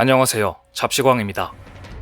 안녕하세요. 잡시광입니다.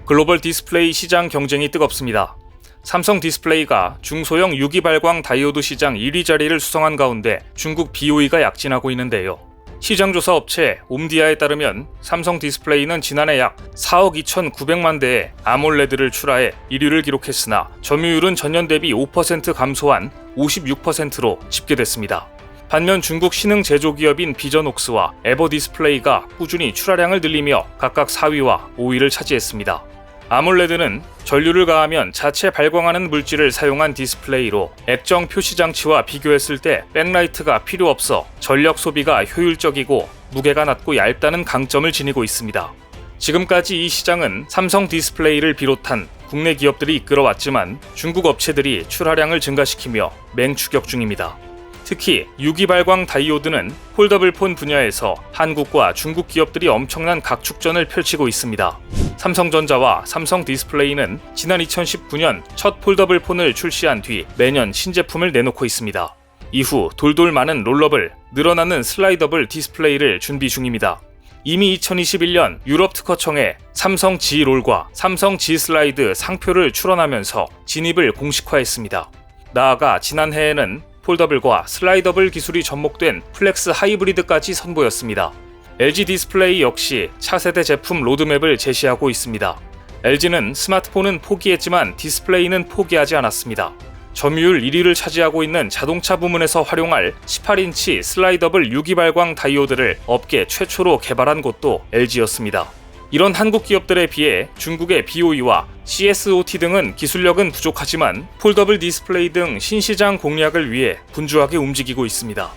글로벌 디스플레이 시장 경쟁이 뜨겁습니다. 삼성 디스플레이가 중소형 유기 발광 다이오드 시장 1위 자리를 수성한 가운데 중국 BOE가 약진하고 있는데요. 시장 조사 업체 옴디아에 따르면 삼성 디스플레이는 지난해 약 4억 2,900만 대의 아몰레드를 출하해 1위를 기록했으나 점유율은 전년 대비 5% 감소한 56%로 집계됐습니다. 반면 중국 신흥 제조 기업인 비전옥스와 에버 디스플레이가 꾸준히 출하량을 늘리며 각각 4위와 5위를 차지했습니다. 아몰레드는 전류를 가하면 자체 발광하는 물질을 사용한 디스플레이로 액정 표시 장치와 비교했을 때 백라이트가 필요 없어 전력 소비가 효율적이고 무게가 낮고 얇다는 강점을 지니고 있습니다. 지금까지 이 시장은 삼성 디스플레이를 비롯한 국내 기업들이 이끌어왔지만 중국 업체들이 출하량을 증가시키며 맹추격 중입니다. 특히 유기발광 다이오드는 폴더블 폰 분야에서 한국과 중국 기업들이 엄청난 각축전을 펼치고 있습니다. 삼성전자와 삼성 디스플레이는 지난 2019년 첫 폴더블 폰을 출시한 뒤 매년 신제품을 내놓고 있습니다. 이후 돌돌 많은 롤러블, 늘어나는 슬라이더블 디스플레이를 준비 중입니다. 이미 2021년 유럽 특허청에 삼성 G 롤과 삼성 G 슬라이드 상표를 출원하면서 진입을 공식화했습니다. 나아가 지난해에는 폴더블과 슬라이더블 기술이 접목된 플렉스 하이브리드까지 선보였습니다. LG 디스플레이 역시 차세대 제품 로드맵을 제시하고 있습니다. LG는 스마트폰은 포기했지만 디스플레이는 포기하지 않았습니다. 점유율 1위를 차지하고 있는 자동차 부문에서 활용할 18인치 슬라이더블 유기발광 다이오드를 업계 최초로 개발한 곳도 LG였습니다. 이런 한국 기업들에 비해 중국의 BOE와 CSOT 등은 기술력은 부족하지만 폴더블 디스플레이 등 신시장 공략을 위해 분주하게 움직이고 있습니다.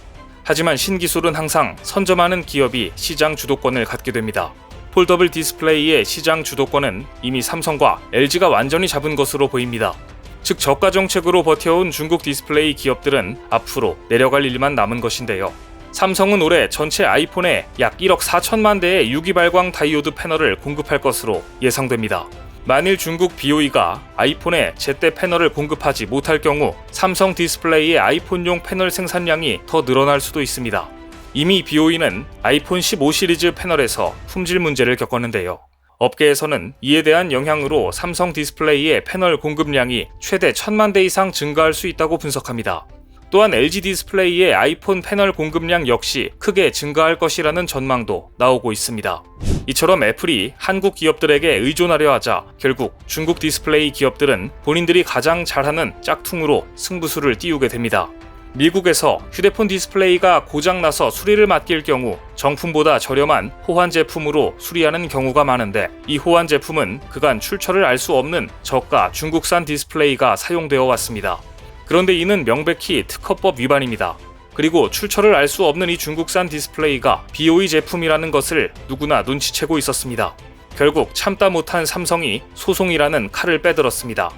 하지만 신기술은 항상 선점하는 기업이 시장 주도권을 갖게 됩니다. 폴더블 디스플레이의 시장 주도권은 이미 삼성과 LG가 완전히 잡은 것으로 보입니다. 즉 저가 정책으로 버텨온 중국 디스플레이 기업들은 앞으로 내려갈 일만 남은 것인데요. 삼성은 올해 전체 아이폰에 약 1억 4천만 대의 유기발광 다이오드 패널을 공급할 것으로 예상됩니다. 만일 중국 BOE가 아이폰에 제때 패널을 공급하지 못할 경우 삼성 디스플레이의 아이폰용 패널 생산량이 더 늘어날 수도 있습니다. 이미 BOE는 아이폰 15 시리즈 패널에서 품질 문제를 겪었는데요. 업계에서는 이에 대한 영향으로 삼성 디스플레이의 패널 공급량이 최대 1000만 대 이상 증가할 수 있다고 분석합니다. 또한 LG 디스플레이의 아이폰 패널 공급량 역시 크게 증가할 것이라는 전망도 나오고 있습니다. 이처럼 애플이 한국 기업들에게 의존하려 하자 결국 중국 디스플레이 기업들은 본인들이 가장 잘하는 짝퉁으로 승부수를 띄우게 됩니다. 미국에서 휴대폰 디스플레이가 고장나서 수리를 맡길 경우 정품보다 저렴한 호환 제품으로 수리하는 경우가 많은데 이 호환 제품은 그간 출처를 알 수 없는 저가 중국산 디스플레이가 사용되어 왔습니다. 그런데 이는 명백히 특허법 위반입니다. 그리고 출처를 알 수 없는 이 중국산 디스플레이가 BOE 제품이라는 것을 누구나 눈치채고 있었습니다. 결국 참다 못한 삼성이 소송이라는 칼을 빼들었습니다.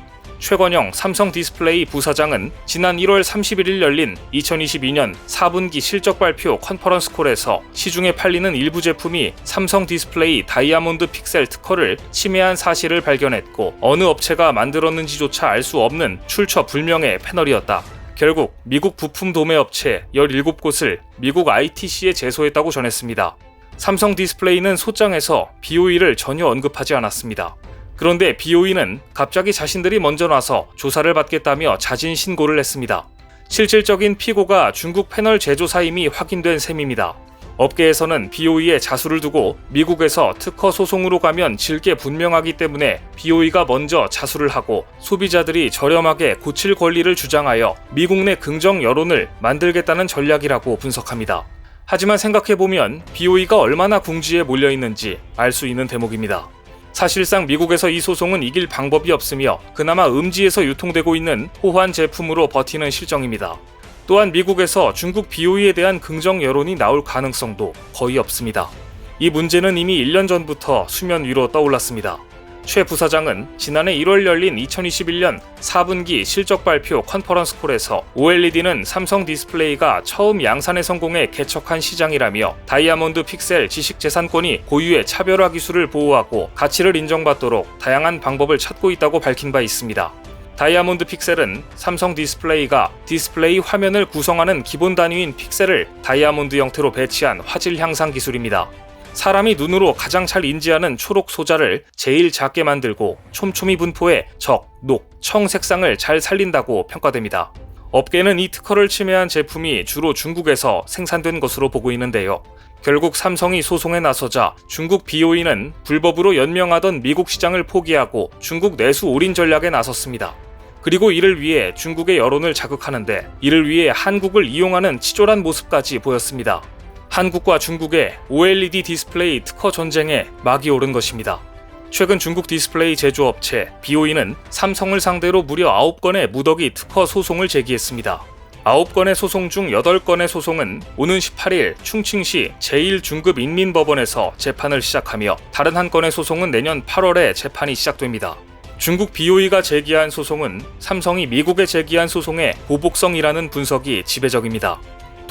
최건영 삼성 디스플레이 부사장은 지난 1월 31일 열린 2022년 4분기 실적 발표 컨퍼런스 콜에서 시중에 팔리는 일부 제품이 삼성 디스플레이 다이아몬드 픽셀 특허를 침해한 사실을 발견했고 어느 업체가 만들었는지조차 알 수 없는 출처 불명의 패널이었다. 결국 미국 부품 도매 업체 17곳을 미국 ITC에 제소했다고 전했습니다. 삼성 디스플레이는 소장에서 BOE를 전혀 언급하지 않았습니다. 그런데 BOE는 갑자기 자신들이 먼저 나서 조사를 받겠다며 자진 신고를 했습니다. 실질적인 피고가 중국 패널 제조사임이 확인된 셈입니다. 업계에서는 BOE에 자수를 두고 미국에서 특허 소송으로 가면 질게 분명하기 때문에 BOE가 먼저 자수를 하고 소비자들이 저렴하게 고칠 권리를 주장하여 미국 내 긍정 여론을 만들겠다는 전략이라고 분석합니다. 하지만 생각해보면 BOE가 얼마나 궁지에 몰려있는지 알 수 있는 대목입니다. 사실상 미국에서 이 소송은 이길 방법이 없으며 그나마 음지에서 유통되고 있는 호환 제품으로 버티는 실정입니다. 또한 미국에서 중국 BOE에 대한 긍정 여론이 나올 가능성도 거의 없습니다. 이 문제는 이미 1년 전부터 수면 위로 떠올랐습니다. 최 부사장은 지난해 1월 열린 2021년 4분기 실적 발표 컨퍼런스 콜에서 OLED는 삼성 디스플레이가 처음 양산에 성공해 개척한 시장이라며 다이아몬드 픽셀 지식재산권이 고유의 차별화 기술을 보호하고 가치를 인정받도록 다양한 방법을 찾고 있다고 밝힌 바 있습니다. 다이아몬드 픽셀은 삼성 디스플레이가 디스플레이 화면을 구성하는 기본 단위인 픽셀을 다이아몬드 형태로 배치한 화질 향상 기술입니다. 사람이 눈으로 가장 잘 인지하는 초록 소자를 제일 작게 만들고 촘촘히 분포해 적, 녹, 청 색상을 잘 살린다고 평가됩니다. 업계는 이 특허를 침해한 제품이 주로 중국에서 생산된 것으로 보고 있는데요. 결국 삼성이 소송에 나서자 중국 BOE는 불법으로 연명하던 미국 시장을 포기하고 중국 내수 올인 전략에 나섰습니다. 그리고 이를 위해 중국의 여론을 자극하는데 이를 위해 한국을 이용하는 치졸한 모습까지 보였습니다. 한국과 중국의 OLED 디스플레이 특허 전쟁에 막이 오른 것입니다. 최근 중국 디스플레이 제조업체 BOE는 삼성을 상대로 무려 9건의 무더기 특허 소송을 제기했습니다. 9건의 소송 중 8건의 소송은 오는 18일 충칭시 제1중급 인민법원에서 재판을 시작하며 다른 한 건의 소송은 내년 8월에 재판이 시작됩니다. 중국 BOE가 제기한 소송은 삼성이 미국에 제기한 소송의 보복성이라는 분석이 지배적입니다.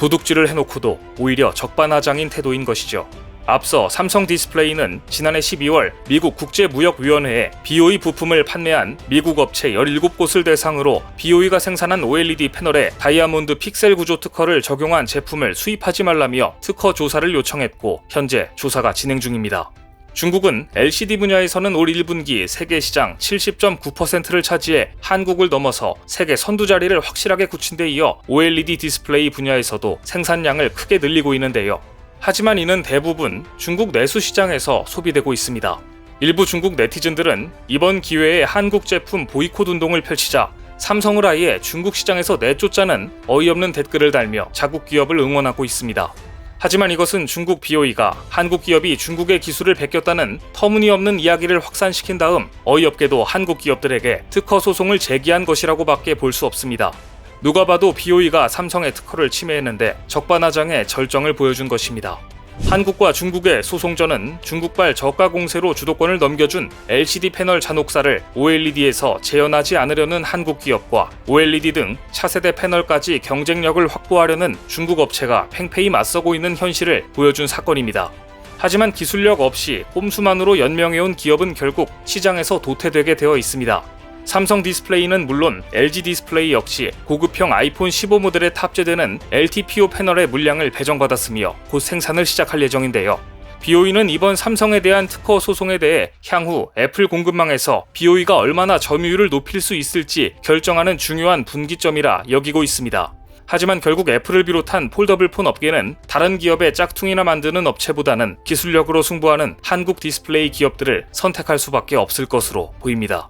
도둑질을 해놓고도 오히려 적반하장인 태도인 것이죠. 앞서 삼성 디스플레이는 지난해 12월 미국 국제무역위원회에 BOE 부품을 판매한 미국 업체 17곳을 대상으로 BOE가 생산한 OLED 패널에 다이아몬드 픽셀 구조 특허를 적용한 제품을 수입하지 말라며 특허 조사를 요청했고 현재 조사가 진행 중입니다. 중국은 LCD 분야에서는 올 1분기 세계 시장 70.9%를 차지해 한국을 넘어서 세계 선두 자리를 확실하게 굳힌 데 이어 OLED 디스플레이 분야에서도 생산량을 크게 늘리고 있는데요. 하지만 이는 대부분 중국 내수 시장에서 소비되고 있습니다. 일부 중국 네티즌들은 이번 기회에 한국 제품 보이콧 운동을 펼치자 삼성을 아예 중국 시장에서 내쫓자는 어이없는 댓글을 달며 자국 기업을 응원하고 있습니다. 하지만 이것은 중국 BOE가 한국 기업이 중국의 기술을 베꼈다는 터무니없는 이야기를 확산시킨 다음 어이없게도 한국 기업들에게 특허 소송을 제기한 것이라고 밖에 볼 수 없습니다. 누가 봐도 BOE가 삼성의 특허를 침해했는데 적반하장의 절정을 보여준 것입니다. 한국과 중국의 소송전은 중국발 저가 공세로 주도권을 넘겨준 LCD 패널 잔혹사를 OLED에서 재현하지 않으려는 한국 기업과 OLED 등 차세대 패널까지 경쟁력을 확보하려는 중국 업체가 팽팽히 맞서고 있는 현실을 보여준 사건입니다. 하지만 기술력 없이 꼼수만으로 연명해온 기업은 결국 시장에서 도태되게 되어 있습니다. 삼성 디스플레이는 물론 LG 디스플레이 역시 고급형 아이폰 15 모델에 탑재되는 LTPO 패널의 물량을 배정받았으며 곧 생산을 시작할 예정인데요. BOE는 이번 삼성에 대한 특허 소송에 대해 향후 애플 공급망에서 BOE가 얼마나 점유율을 높일 수 있을지 결정하는 중요한 분기점이라 여기고 있습니다. 하지만 결국 애플을 비롯한 폴더블 폰 업계는 다른 기업의 짝퉁이나 만드는 업체보다는 기술력으로 승부하는 한국 디스플레이 기업들을 선택할 수밖에 없을 것으로 보입니다.